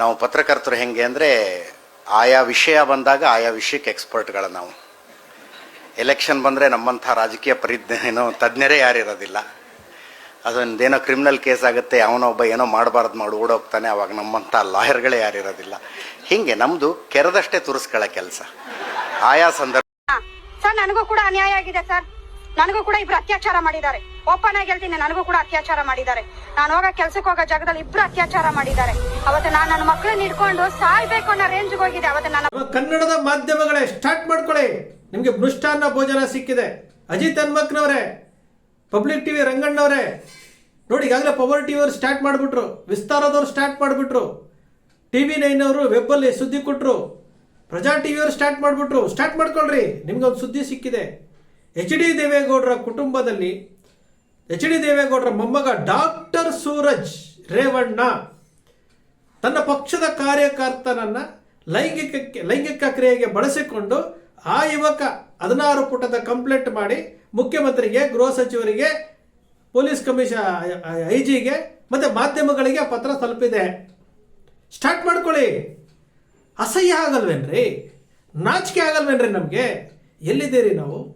ನಾವು ಪತ್ರಕರ್ತರು ಹೆಂಗೆ ಅಂದರೆ ಆಯಾ ವಿಷಯ ಬಂದಾಗ ಆಯಾ ವಿಷಯಕ್ಕೆ ಎಕ್ಸ್ಪರ್ಟ್ಗಳು ನಾವು. ಎಲೆಕ್ಷನ್ ಬಂದರೆ ನಮ್ಮಂಥ ರಾಜಕೀಯ ಪರಿಜ್ಞ ಏನೋ ತಜ್ಞರೇ ಯಾರಿರೋದಿಲ್ಲ. ಅದೊಂದೇನೋ ಕ್ರಿಮಿನಲ್ ಕೇಸ್ ಆಗುತ್ತೆ, ಅವನೊಬ್ಬ ಏನೋ ಮಾಡಬಾರ್ದು ಮಾಡಿ, ಓಡೋಗ್ತಾನೆ, ಅವಾಗ ನಮ್ಮಂಥ ಲಾಯರ್ಗಳೇ ಯಾರಿರೋದಿಲ್ಲ. ಹೀಗೆ ನಮ್ಮದು ಕೆರೆದಷ್ಟೇ ತುರಿಸ್ಕೊಳ್ಳೋ ಕೆಲಸ. ಆಯಾ ಸಂದರ್ಭ ಸರ್, ನನಗೂ ಕೂಡ ಅನ್ಯಾಯ ಆಗಿದೆ ಸರ್. ನನಗೂ ಕೂಡ ಇಬ್ರು ಅತ್ಯಾಚಾರ ಮಾಡಿದ್ದಾರೆ. ಓಪನ್ ಆಗಿ ಹೇಳ್ತೀನಿ ನನಗೂ ಕೂಡ ಅತ್ಯಾಚಾರ ಮಾಡಿದ್ದಾರೆ. ನಾನು ಹೋಗೋ ಕೆಲ್ಸಕ್ಕೆ ಹೋಗೋ ಜಾಗದಲ್ಲಿ ಇಬ್ರು ಅತ್ಯಾಚಾರ ಮಾಡಿದ್ದಾರೆ. ಅವತ್ತು ನಾನು ನನ್ನ ಮಕ್ಕಳನ್ನ ಹಿಡ್ಕೊಂಡು ಸಾಯ್ಬೇಕು ಅನ್ನೋ ರೇಂಜ್ಗೆ ಹೋಗಿದೆ ಅವತ್ತು ನಾನು ಕನ್ನಡದ ಮಾಧ್ಯಮಗಳೇ ಸ್ಟಾರ್ಟ್ ಮಾಡ್ಕೊಳ್ಳಿ. ನಿಮಗೆ ಭ್ರಷ್ಟಾನ್ನ ಭೋಜನ ಸಿಕ್ಕಿದೆ. ಅಜಿತ್ ಹನ್ಮಕ್ನವರೇ ಪಬ್ಲಿಕ್ ಟಿವಿ ರಂಗಣ್ಣವರೇ, ನೋಡಿ, ಈಗಾಗಲೇ ಪವರ್ ಟಿವಿಯವರು ಸ್ಟಾರ್ಟ್ ಮಾಡಿಬಿಟ್ರು. ವಿಸ್ತಾರದವ್ರು ಸ್ಟಾರ್ಟ್ ಮಾಡಿಬಿಟ್ರು. ಟಿ ವಿ ನೈನ್ ಅವರು ವೆಬ್ಬಲ್ಲಿ ಸುದ್ದಿ ಕೊಟ್ಟರು ಪ್ರಜಾ ಟಿವಿಯವರು ಸ್ಟಾರ್ಟ್ ಮಾಡಿಬಿಟ್ರು. ಸ್ಟಾರ್ಟ್ ಮಾಡ್ಕೊಳ್ರಿ. ನಿಮ್ಗೊಂದು ಸುದ್ದಿ ಸಿಕ್ಕಿದೆ. ಎಚ್ ಡಿ ದೇವೇಗೌಡರ ಕುಟುಂಬದಲ್ಲಿ ಎಚ್ ಡಿ ದೇವೇಗೌಡರ ಮೊಮ್ಮಗ ಡಾಕ್ಟರ್ ಸೂರಜ್ ರೇವಣ್ಣ ತನ್ನ ಪಕ್ಷದ ಕಾರ್ಯಕರ್ತನನ್ನ ಲೈಂಗಿಕಕ್ಕೆ, ಲೈಂಗಿಕ ಕ್ರಿಯೆಗೆ ಬಳಸಿಕೊಂಡು ಆ ಯುವಕ ಹದಿನಾರು ಪುಟದ ಕಂಪ್ಲೇಂಟ್ ಮಾಡಿ ಮುಖ್ಯಮಂತ್ರಿಗೆ, ಗೃಹ ಸಚಿವರಿಗೆ, ಪೊಲೀಸ್ ಕಮಿಷನ್ ಐ ಜಿಗೆ ಮತ್ತೆ ಮಾಧ್ಯಮಗಳಿಗೆ ಪತ್ರ ತಲುಪಿದೆ. ಸ್ಟಾರ್ಟ್ ಮಾಡ್ಕೊಳ್ಳಿ. ಅಸಹ್ಯ ಆಗಲ್ವೇನ್ರಿ? ನಾಚಿಕೆ ಆಗಲ್ವೇನ್ರಿ ನಮಗೆ? ಎಲ್ಲಿದ್ದೀರಿ ನಾವು?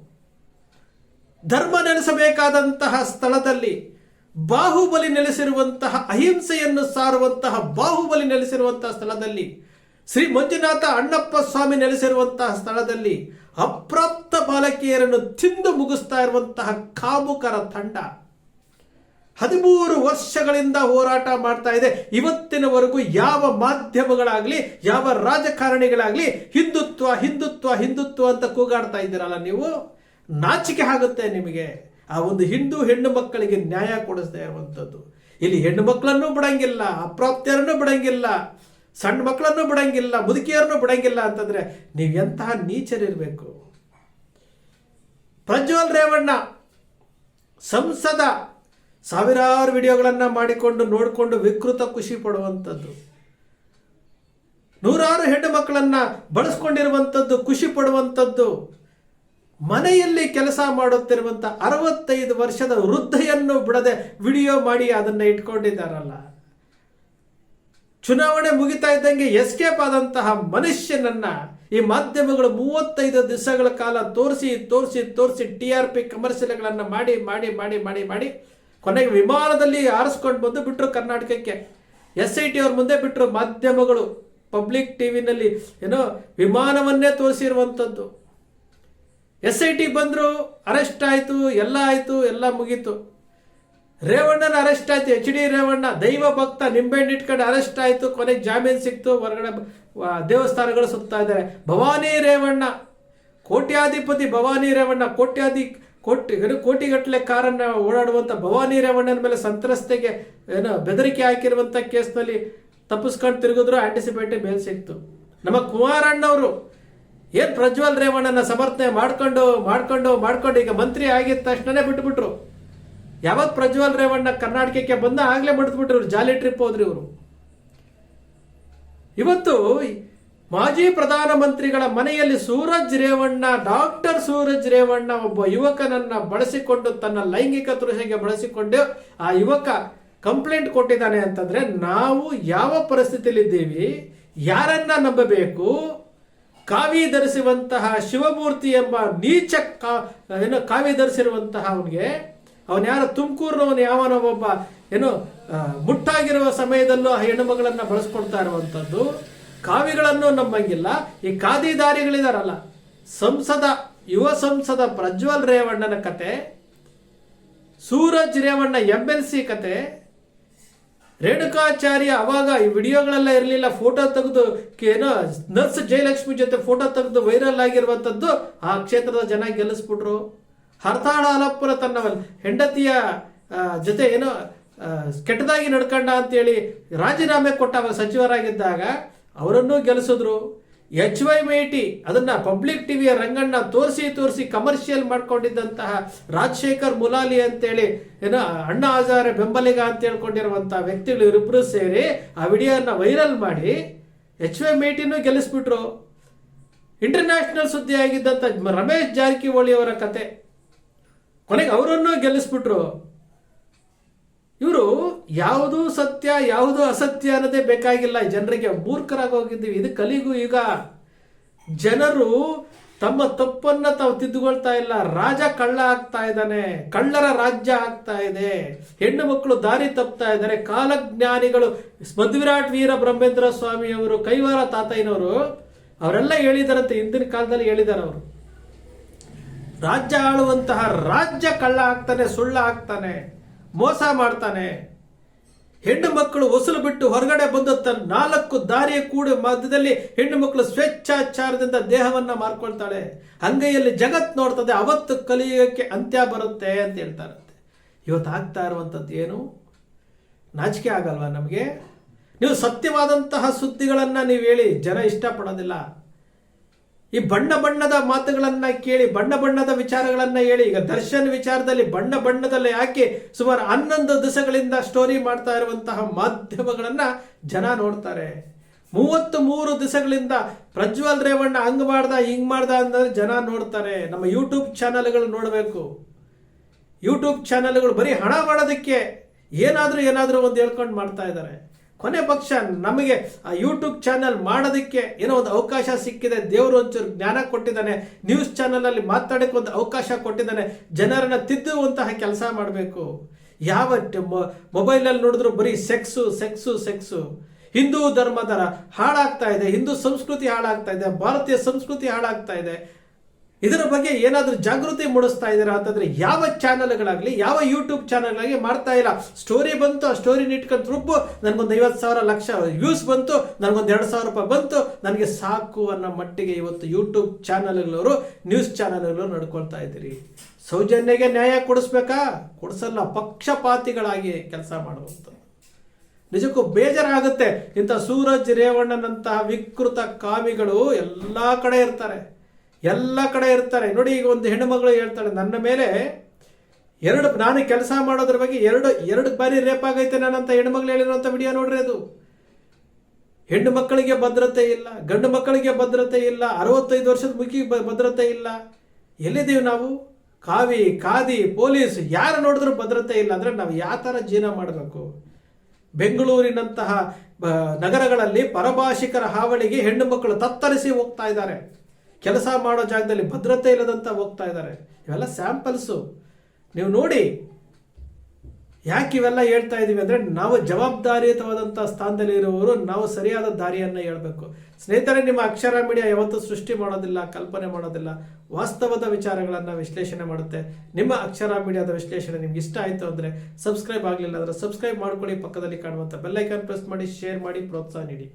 ಧರ್ಮ ನೆಲೆಸಬೇಕಾದಂತಹ ಸ್ಥಳದಲ್ಲಿ ಬಾಹುಬಲಿ ನೆಲೆಸಿರುವಂತಹ ಅಹಿಂಸೆಯನ್ನು ಸಾರುವಂತಹ ಬಾಹುಬಲಿ ನೆಲೆಸಿರುವಂತಹ ಸ್ಥಳದಲ್ಲಿ ಶ್ರೀ ಮಂಜುನಾಥ ಅಣ್ಣಪ್ಪ ಸ್ವಾಮಿ ನೆಲೆಸಿರುವಂತಹ ಸ್ಥಳದಲ್ಲಿ ಅಪ್ರಾಪ್ತ ಬಾಲಕಿಯರನ್ನು ತಿಂದು ಮುಗಿಸ್ತಾ ಇರುವಂತಹ ಕಾಮುಕರ ತಂಡ. ಹದಿಮೂರು ವರ್ಷಗಳಿಂದ ಹೋರಾಟ ಮಾಡ್ತಾ ಇದೆ. ಇವತ್ತಿನವರೆಗೂ ಯಾವ ಮಾಧ್ಯಮಗಳಾಗ್ಲಿ, ಯಾವ ರಾಜಕಾರಣಿಗಳಾಗಲಿ ಹಿಂದುತ್ವ ಹಿಂದುತ್ವ ಹಿಂದುತ್ವ ಅಂತ ಕೂಗಾಡ್ತಾ ಇದ್ದೀರಲ್ಲ ನೀವು? ನಾಚಿಕೆ ಆಗುತ್ತೆ ನಿಮಗೆ. ಆ ಒಂದು ಹಿಂದೂ ಹೆಣ್ಣು ಮಕ್ಕಳಿಗೆ ನ್ಯಾಯ ಕೊಡಿಸ್ತಾ ಇರುವಂಥದ್ದು. ಇಲ್ಲಿ ಹೆಣ್ಣು ಮಕ್ಕಳನ್ನು ಬಿಡಂಗಿಲ್ಲ, ಅಪ್ರಾಪ್ತಿಯರನ್ನು ಬಿಡಂಗಿಲ್ಲ, ಸಣ್ಣ ಮಕ್ಕಳನ್ನು ಬಿಡಂಗಿಲ್ಲ, ಮುದುಕಿಯರನ್ನು ಬಿಡಂಗಿಲ್ಲ ಅಂತಂದ್ರೆ ನೀವು ಎಂತಹ ನೀಚರಿರ್ಬೇಕು? ಪ್ರಜ್ವಲ್ ರೇವಣ್ಣ, ಸಂಸದ, ಸಾವಿರಾರು ವಿಡಿಯೋಗಳನ್ನು ಮಾಡಿಕೊಂಡು ನೋಡಿಕೊಂಡು ವಿಕೃತ ಖುಷಿ ಪಡುವಂಥದ್ದು. ನೂರಾರು ಹೆಣ್ಣು ಮಕ್ಕಳನ್ನು ಬಳಸ್ಕೊಂಡಿರುವಂಥದ್ದು, ಖುಷಿ ಪಡುವಂಥದ್ದು. ಮನೆಯಲ್ಲಿ ಕೆಲಸ ಮಾಡುತ್ತಿರುವಂಥ ಅರವತ್ತೈದು ವರ್ಷದ ವೃದ್ಧೆಯನ್ನು ಬಿಡದೆ ವಿಡಿಯೋ ಮಾಡಿ ಅದನ್ನ ಇಟ್ಕೊಂಡಿದ್ದಾರಲ್ಲ. ಚುನಾವಣೆ ಮುಗಿತಾ ಇದ್ದಂಗೆ ಎಸ್ಕೇಪ್ ಆದಂತಹ ಮನುಷ್ಯನನ್ನ ಈ ಮಾಧ್ಯಮಗಳು ಮೂವತ್ತೈದು ದಿವಸಗಳ ಕಾಲ ತೋರಿಸಿ ತೋರಿಸಿ ತೋರಿಸಿ ಟಿ ಆರ್ ಪಿ ಕಮರ್ಷಿಯಲ್ಗಳನ್ನು ಮಾಡಿ ಮಾಡಿ ಮಾಡಿ ಮಾಡಿ ಮಾಡಿ ಕೊನೆಗೆ ವಿಮಾನದಲ್ಲಿ ಆರಿಸ್ಕೊಂಡು ಬಂದು ಬಿಟ್ಟರು ಕರ್ನಾಟಕಕ್ಕೆ. ಎಸ್ ಐ ಟಿ ಅವ್ರ ಮುಂದೆ ಬಿಟ್ಟರು ಮಾಧ್ಯಮಗಳು. ಪಬ್ಲಿಕ್ ಟಿವಿನಲ್ಲಿ ಏನೋ ವಿಮಾನವನ್ನೇ ತೋರಿಸಿರುವಂಥದ್ದು ಎಸ್ ಐ ಟಿ ಬಂದರು ಅರೆಸ್ಟ್ ಆಯಿತು, ಎಲ್ಲ ಆಯಿತು, ಎಲ್ಲ ಮುಗೀತು. ರೇವಣ್ಣನ ಅರೆಸ್ಟ್ ಆಯಿತು, ಎಚ್ ಡಿ ರೇವಣ್ಣ, ದೈವ ಭಕ್ತ ನಿಂಬೆಹಣ್ಣಿಟ್ಕೊಂಡು ಅರೆಸ್ಟ್ ಆಯಿತು ಕೊನೆಗೆ ಜಾಮೀನು ಸಿಕ್ತು, ಹೊರಗಡೆ ದೇವಸ್ಥಾನಗಳು ಸುತ್ತಾ ಇದ್ದಾರೆ. ಭವಾನಿ ರೇವಣ್ಣ, ಕೋಟ್ಯಾಧಿಪತಿ ಭವಾನಿ ರೇವಣ್ಣ, ಕೋಟ್ಯಾಧಿ, ಕೋಟಿ ಕೋಟಿಗಟ್ಟಲೆ ಕಾರನ್ನ ಓಡಾಡುವಂಥ ಭವಾನಿ ರೇವಣ್ಣನ ಮೇಲೆ ಸಂತ್ರಸ್ತೆಗೆ ಏನೋ ಬೆದರಿಕೆ ಹಾಕಿರುವಂಥ ಕೇಸ್ನಲ್ಲಿ ತಪ್ಪಿಸ್ಕೊಂಡು ತಿರುಗಿದ್ರು ಆಂಟಿಸಿಪೇಟಿ ಬೇಲ್ ಸಿಕ್ತು. ನಮ್ಮ ಕುಮಾರಣ್ಣವರು ಏನ್ ಪ್ರಜ್ವಲ್ ರೇವಣ್ಣನ ಸಮರ್ಥನೆ ಮಾಡ್ಕೊಂಡು ಮಾಡ್ಕೊಂಡು ಮಾಡ್ಕೊಂಡು ಈಗ ಮಂತ್ರಿ ಆಗಿದ ತಕ್ಷಣನೇ ಬಿಟ್ಬಿಟ್ರು. ಯಾವತ್ ಪ್ರಜ್ವಲ್ ರೇವಣ್ಣ ಕರ್ನಾಟಕಕ್ಕೆ ಬಂದ ಆಗ್ಲೇ ಬಿಟ್ಬಿಟ್ರು ಇವ್ರು. ಜಾಲಿ ಟ್ರಿಪ್ ಹೋದ್ರಿ ಇವರು. ಇವತ್ತು ಮಾಜಿ ಪ್ರಧಾನಮಂತ್ರಿಗಳ ಮನೆಯಲ್ಲಿ ಸೂರಜ್ ರೇವಣ್ಣ, ಡಾಕ್ಟರ್ ಸೂರಜ್ ರೇವಣ್ಣ ಒಬ್ಬ ಯುವಕನನ್ನ ಬಳಸಿಕೊಂಡು ತನ್ನ ಲೈಂಗಿಕ ತೃಷೆಗೆ ಬಳಸಿಕೊಂಡು ಆ ಯುವಕ ಕಂಪ್ಲೇಂಟ್ ಕೊಟ್ಟಿದ್ದಾನೆ ಅಂತಂದ್ರೆ ನಾವು ಯಾವ ಪರಿಸ್ಥಿತಿಯಲ್ಲಿದ್ದೀವಿ? ಯಾರನ್ನ ನಂಬಬೇಕು? ಕಾವಿ ಧರಿಸುವಂತಹ ಶಿವಮೂರ್ತಿ ಎಂಬ ನೀಚ ಕಾ, ಏನು ಕಾವಿ ಧರಿಸಿರುವಂತಹ ಅವನಿಗೆ, ಅವನು ಯಾರು? ತುಮಕೂರಿನವನು ಯಾವನೋ ಒಬ್ಬ, ಏನು ಮುಟ್ಟಾಗಿರುವ ಸಮಯದಲ್ಲೂ ಆ ಹೆಣ್ಣು ಮಗಳನ್ನ ಬಳಸ್ಕೊಳ್ತಾ ಇರುವಂಥದ್ದು ಕಾವಿಗಳನ್ನು ನಂಬಂಗಿಲ್ಲ. ಈ ಖಾದಿದಾರಿಗಳಿದಾರಲ್ಲ ಸಂಸದ, ಯುವ ಸಂಸದ ಪ್ರಜ್ವಲ್ ರೇವಣ್ಣನ ಕತೆ, Suraj Revanna M L C ಕತೆ ರೇಣುಕಾಚಾರ್ಯ ಅವಾಗ ಈ ವಿಡಿಯೋಗಳೆಲ್ಲ ಇರಲಿಲ್ಲ ಫೋಟೋ ತೆಗೆದು ಏನೋ ನರ್ಸ್ ಜಯಲಕ್ಷ್ಮಿ ಜೊತೆ ಫೋಟೋ ತೆಗೆದು ವೈರಲ್ ಆಗಿರುವಂಥದ್ದು ಆ ಕ್ಷೇತ್ರದ ಜನ ಗೆಲ್ಲಿಸ್ಬಿಟ್ರು. ಹರ್ತಾಳ ಅಲಪ್ಪುರ ತನ್ನ ಹೆಂಡತಿಯ ಜೊತೆ ಏನೋ ಕೆಟ್ಟದಾಗಿ ನಡ್ಕೊಂಡ ಅಂತೇಳಿ ರಾಜೀನಾಮೆ ಕೊಟ್ಟ ಸಚಿವರಾಗಿದ್ದಾಗ ಅವರನ್ನೂ ಗೆಲ್ಲಿಸಿದ್ರು. ಎಚ್ ವೈ ಮೇಟಿ ಅದನ್ನ ಪಬ್ಲಿಕ್ ಟಿವಿಯ ರಂಗಣ್ಣ ತೋರಿಸಿ ತೋರಿಸಿ ಕಮರ್ಷಿಯಲ್ ಮಾಡ್ಕೊಂಡಿದ್ದಂತಹ ರಾಜಶೇಖರ್ ಮುಲಾಲಿ ಅಂತೇಳಿ, ಏನೋ ಅಣ್ಣ ಹಜಾರೆ ಬೆಂಬಲಿಗ ಅಂತ ಹೇಳ್ಕೊಂಡಿರುವಂತಹ ವ್ಯಕ್ತಿಗಳು ಇಬ್ಬರು ಸೇರಿ ಆ ವಿಡಿಯೋನ ವೈರಲ್ ಮಾಡಿ ಎಚ್ ವೈ ಮೇಟಿನೂ ಗೆಲ್ಲಿಸ್ಬಿಟ್ರು. ಇಂಟರ್ನ್ಯಾಷನಲ್ ಸುದ್ದಿ ಆಗಿದ್ದಂತ ರಮೇಶ್ ಜಾರಕಿಹೊಳಿ ಅವರ ಕತೆ. ಕೊನೆಗೆ ಅವರನ್ನು ಗೆಲ್ಲಿಸ್ಬಿಟ್ರು. ಇವರು ಯಾವುದು ಸತ್ಯ, ಯಾವುದು ಅಸತ್ಯ ಅನ್ನೋದೇ ಬೇಕಾಗಿಲ್ಲ. ಜನರಿಗೆ ಮೂರ್ಖರಾಗಿ ಹೋಗಿದ್ದೀವಿ ಇದು ಕಲಿಗೂ ಈಗ ಜನರು ತಮ್ಮ ತಪ್ಪನ್ನ ತಾವು ತಿದ್ದುಕೊಳ್ತಾ ಇಲ್ಲ. ರಾಜ ಕಳ್ಳ ಆಗ್ತಾ ಇದ್ದಾನೆ. ಕಳ್ಳರ ರಾಜ್ಯ ಆಗ್ತಾ ಇದೆ. ಹೆಣ್ಣು ಮಕ್ಕಳು ದಾರಿ ತಪ್ತಾ ಇದ್ದಾರೆ. ಕಾಲಜ್ಞಾನಿಗಳು ಮಧ್ವಿರಾಟ್ ವೀರ ಬ್ರಹ್ಮೇಂದ್ರ ಸ್ವಾಮಿಯವರು ಕೈವಾರ ತಾತಯ್ಯನವರು, ಅವರೆಲ್ಲ ಹೇಳಿದಾರಂತೆ. ಹಿಂದಿನ ಕಾಲದಲ್ಲಿ ಹೇಳಿದ್ದಾರೆ ಅವರು. ರಾಜ್ಯ ಆಳುವಂತಹ ರಾಜ್ಯ ಕಳ್ಳ ಆಗ್ತಾನೆ, ಸುಳ್ಳ ಆಗ್ತಾನೆ. ಮೋಸ ಮಾಡ್ತಾನೆ. ಹೆಣ್ಣು ಮಕ್ಕಳು ಹೊಸಲು ಬಿಟ್ಟು ಹೊರಗಡೆ ಬಂದ ತನ್ನ ನಾಲ್ಕು ದಾರಿಯ ಕೂಡ ಮಧ್ಯದಲ್ಲಿ ಹೆಣ್ಣು ಮಕ್ಕಳು ಸ್ವೇಚ್ಛಾಚಾರದಿಂದ ದೇಹವನ್ನ ಮಾರ್ಕೊಳ್ತಾಳೆ. ಅಂಗೈಯಲ್ಲಿ ಜಗತ್ ನೋಡ್ತದೆ, ಅವತ್ತು ಕಲಿಯೋಕ್ಕೆ ಅಂತ್ಯ ಬರುತ್ತೆ ಅಂತ ಹೇಳ್ತಾರಂತೆ ಇವತ್ತು ಆಗ್ತಾ ಇರುವಂಥದ್ದು ಏನು? ನಾಚಿಕೆ ಆಗಲ್ವಾ ನಮಗೆ? ನೀವು ಸತ್ಯವಾದಂತಹ ಸುದ್ದಿಗಳನ್ನು ನೀವು ಹೇಳಿ, ಜನ ಇಷ್ಟಪಡೋದಿಲ್ಲ. ಈ ಬಣ್ಣ ಬಣ್ಣದ ಮಾತುಗಳನ್ನ ಕೇಳಿ, ಬಣ್ಣ ಬಣ್ಣದ ವಿಚಾರಗಳನ್ನ ಹೇಳಿ, ಈಗ ದರ್ಶನ್ ವಿಚಾರದಲ್ಲಿ ಬಣ್ಣ ಬಣ್ಣದಲ್ಲಿ ಹಾಕಿ ಸುಮಾರು ಹನ್ನೊಂದು ದಿವಸಗಳಿಂದ ಸ್ಟೋರಿ ಮಾಡ್ತಾ ಇರುವಂತಹ ಮಾಧ್ಯಮಗಳನ್ನ ಜನ ನೋಡ್ತಾರೆ. ಮೂವತ್ತು ಮೂರು ದಿವಸಗಳಿಂದ ಪ್ರಜ್ವಲ್ ರೇವಣ್ಣ ಹಂಗ್ ಮಾಡ್ದ, ಹಿಂಗ್ ಮಾಡ್ದ ಅಂದ್ರೆ ಜನ ನೋಡ್ತಾರೆ. ನಮ್ಮ ಯೂಟ್ಯೂಬ್ ಚಾನಲ್ಗಳು ನೋಡಬೇಕು. ಯೂಟ್ಯೂಬ್ ಚಾನಲ್ಗಳು ಬರೀ ಹಣ ಮಾಡೋದಕ್ಕೆ ಏನಾದರೂ ಏನಾದರೂ ಒಂದು ಹೇಳ್ಕೊಂಡು ಮಾಡ್ತಾ ಇದ್ದಾರೆ. ಕೊನೆ ಪಕ್ಷ ನಮಗೆ ಯೂಟ್ಯೂಬ್ ಚಾನಲ್ ಮಾಡೋದಕ್ಕೆ ಏನೋ ಒಂದು ಅವಕಾಶ ಸಿಕ್ಕಿದೆ. ದೇವರು ಒಂಚೂರು ಜ್ಞಾನ ಕೊಟ್ಟಿದ್ದಾನೆ. ನ್ಯೂಸ್ ಚಾನಲಲ್ಲಿ ಮಾತಾಡೋಕ್ಕೆ ಒಂದು ಅವಕಾಶ ಕೊಟ್ಟಿದ್ದಾನೆ. ಜನರನ್ನು ತಿದ್ದುವಂತಹ ಕೆಲಸ ಮಾಡಬೇಕು. ಯಾವ ಮೊಬೈಲಲ್ಲಿ ನೋಡಿದ್ರು ಬರೀ ಸೆಕ್ಸು ಸೆಕ್ಸು ಸೆಕ್ಸು ಹಿಂದೂ ಧರ್ಮದರ ಹಾಳಾಗ್ತಾ ಇದೆ. ಹಿಂದೂ ಸಂಸ್ಕೃತಿ ಹಾಳಾಗ್ತಾ ಇದೆ. ಭಾರತೀಯ ಸಂಸ್ಕೃತಿ ಹಾಳಾಗ್ತಾ ಇದೆ. ಇದರ ಬಗ್ಗೆ ಏನಾದರೂ ಜಾಗೃತಿ ಮೂಡಿಸ್ತಾ ಇದ್ದೀರಾ ಅಂತಂದ್ರೆ ಯಾವ ಚಾನಲ್ಗಳಾಗಲಿ, ಯಾವ ಯೂಟ್ಯೂಬ್ ಚಾನಲ್ಗಳಾಗಿ ಮಾಡ್ತಾ ಇಲ್ಲ. ಸ್ಟೋರಿ ಬಂತು, ಆ ಸ್ಟೋರಿನ ಇಟ್ಕೊಂಡು ರುಬ್ಬು, ನನಗೊಂದು ಐವತ್ತು ಸಾವಿರ ಲಕ್ಷ ವ್ಯೂಸ್ ಬಂತು, ನನಗೊಂದು ಎರಡು ಸಾವಿರ ರೂಪಾಯಿ ಬಂತು, ನನಗೆ ಸಾಕು ಅನ್ನೋ ಮಟ್ಟಿಗೆ ಇವತ್ತು ಯೂಟ್ಯೂಬ್ ಚಾನಲ್ಗಳವರು ನ್ಯೂಸ್ ಚಾನಲ್ಗಳು ನಡ್ಕೊಳ್ತಾ ಇದ್ದೀರಿ. ಸೌಜನ್ಯಗೆ ನ್ಯಾಯ ಕೊಡಿಸ್ಬೇಕಾ? ಕೊಡಿಸಲ್ಲ, ಪಕ್ಷಪಾತಿಗಳಾಗಿ ಕೆಲಸ ಮಾಡುವಂಥದ್ದು ನಿಜಕ್ಕೂ ಬೇಜಾರಾಗುತ್ತೆ. ಇಂಥ ಸೂರಜ್ ರೇವಣ್ಣನಂತಹ ವಿಕೃತ ಕಾಮಿಗಳು ಎಲ್ಲ ಕಡೆ ಇರ್ತಾರೆ. ಎಲ್ಲ ಕಡೆ ಇರ್ತಾರೆ. ನೋಡಿ, ಈಗ ಒಂದು ಹೆಣ್ಣು ಮಗಳು ಹೇಳ್ತಾಳೆ, ನನ್ನ ಮೇಲೆ ಎರಡು, ನಾನು ಕೆಲಸ ಮಾಡೋದ್ರ ಬಗ್ಗೆ ಎರಡು ಎರಡು ಬಾರಿ ರೇಪ್ ಆಗೈತೆ ನಾನಂತ ಹೆಣ್ಮಗಳು ಹೇಳಿರೋಂಥ ವಿಡಿಯೋ ನೋಡ್ರಿ ಅದು. ಹೆಣ್ಣು ಮಕ್ಕಳಿಗೆ ಭದ್ರತೆ ಇಲ್ಲ, ಗಂಡು ಮಕ್ಕಳಿಗೆ ಭದ್ರತೆ ಇಲ್ಲ, ಅರವತ್ತೈದು ವರ್ಷದ ಮುಖಿಗೆ ಭದ್ರತೆ ಇಲ್ಲ. ಎಲ್ಲಿದ್ದೀವಿ ನಾವು? ಕಾವಿ, ಖಾದಿ, ಪೊಲೀಸ್, ಯಾರು ನೋಡಿದ್ರು ಭದ್ರತೆ ಇಲ್ಲ. ಅಂದರೆ ನಾವು ಯಾವ ಥರ ಜೀವನ ಮಾಡಬೇಕು? ಬೆಂಗಳೂರಿನಂತಹ ನಗರಗಳಲ್ಲಿ ಪರಭಾಷಿಕರ ಹಾವಳಿಗೆ ಹೆಣ್ಣು ಮಕ್ಕಳು ತತ್ತರಿಸಿ ಹೋಗ್ತಾ ಇದ್ದಾರೆ. ಕೆಲಸ ಮಾಡೋ ಜಾಗದಲ್ಲಿ ಭದ್ರತೆ ಇಲ್ಲದಂತ ಹೋಗ್ತಾ ಇದ್ದಾರೆ. ಇವೆಲ್ಲ ಸ್ಯಾಂಪಲ್ಸು ನೀವು ನೋಡಿ, ಯಾಕೆ ಇವೆಲ್ಲ ಹೇಳ್ತಾ ಇದೀವಿ ಅಂದ್ರೆ ನಾವು ಜವಾಬ್ದಾರಿಯುತವಾದಂಥ ಸ್ಥಾನದಲ್ಲಿ ಇರುವವರು ನಾವು ಸರಿಯಾದ ದಾರಿಯನ್ನು ಹೇಳ್ಬೇಕು. ಸ್ನೇಹಿತರೆ, ನಿಮ್ಮ ಅಕ್ಷರ ಮೀಡಿಯಾ ಯಾವತ್ತೂ ಸೃಷ್ಟಿ ಮಾಡೋದಿಲ್ಲ, ಕಲ್ಪನೆ ಮಾಡೋದಿಲ್ಲ. ವಾಸ್ತವದ ವಿಚಾರಗಳನ್ನು ವಿಶ್ಲೇಷಣೆ ಮಾಡುತ್ತೆ. ನಿಮ್ಮ ಅಕ್ಷರ ಮೀಡಿಯಾದ ವಿಶ್ಲೇಷಣೆ ನಿಮ್ಗೆ ಇಷ್ಟ ಆಯಿತು ಅಂದರೆ ಸಬ್ಸ್ಕ್ರೈಬ್ ಆಗಲಿಲ್ಲ ಅಂದರೆ ಸಬ್ಸ್ಕ್ರೈಬ್ ಮಾಡ್ಕೊಳ್ಳಿ. ಪಕ್ಕದಲ್ಲಿ ಕಾಣುವಂಥ ಬೆಲ್ಲೈಕಾನ್ ಪ್ರೆಸ್ ಮಾಡಿ ಶೇರ್ ಮಾಡಿ, ಪ್ರೋತ್ಸಾಹ ನೀಡಿ.